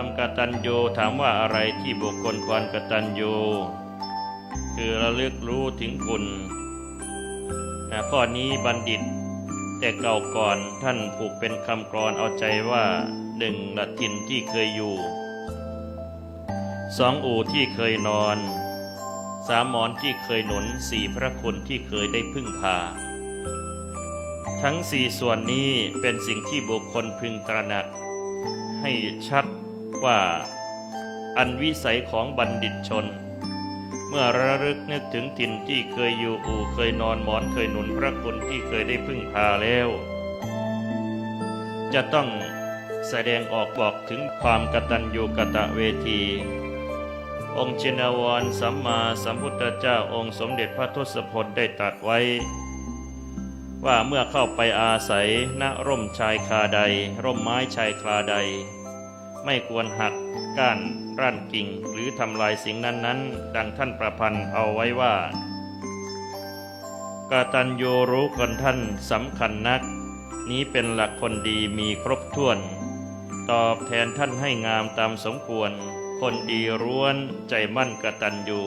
ความกตัญญูถามว่าอะไรที่บุคคลควรกตัญญูคือระลึกรู้ถึงคุณนะข้อนี้บัณฑิต แต่เก่าก่อนท่านผูกเป็นคำกรอนเอาใจว่าหนึ่งละทินที่เคยอยู่สองอู่ที่เคยนอนสามหมอนที่เคยหนุนสี่พระคุณที่เคยได้พึ่งพา ทั้งสี่ส่วนนี้เป็นสิ่งที่บุคคลพึงตระหนัก ให้ชัด ว่า อันวิสัยของบัณฑิตชน เมื่อระลึกนึกถึงถิ่นที่เคยอยู่อู่เคยนอนหมอนเคยหนุนพระคุณที่เคยได้พึ่งพาแล้ว จะต้องแสดงออกบอกถึงความกตัญญูกตเวที องค์ชินวรสัมมาสัมพุทธเจ้าองค์สมเด็จพระทศพลได้ตรัสไว้ ว่าเมื่อเข้าไปอาศัยณร่มชายคาใด ร่มไม้ชายคาใด ไม่ควรหักก้านร่านกิ่งหรือทำลายสิ่งนั้นๆ ดังท่านประพันธ์เอาไว้ว่ากาตัญโยรู้คนท่านสำคัญนัก นี้เป็นหลักคนดีมีครบถ้วน ตอบแทนท่านให้งามตามสมควร คนดีร้วนใจมั่นกตัญญู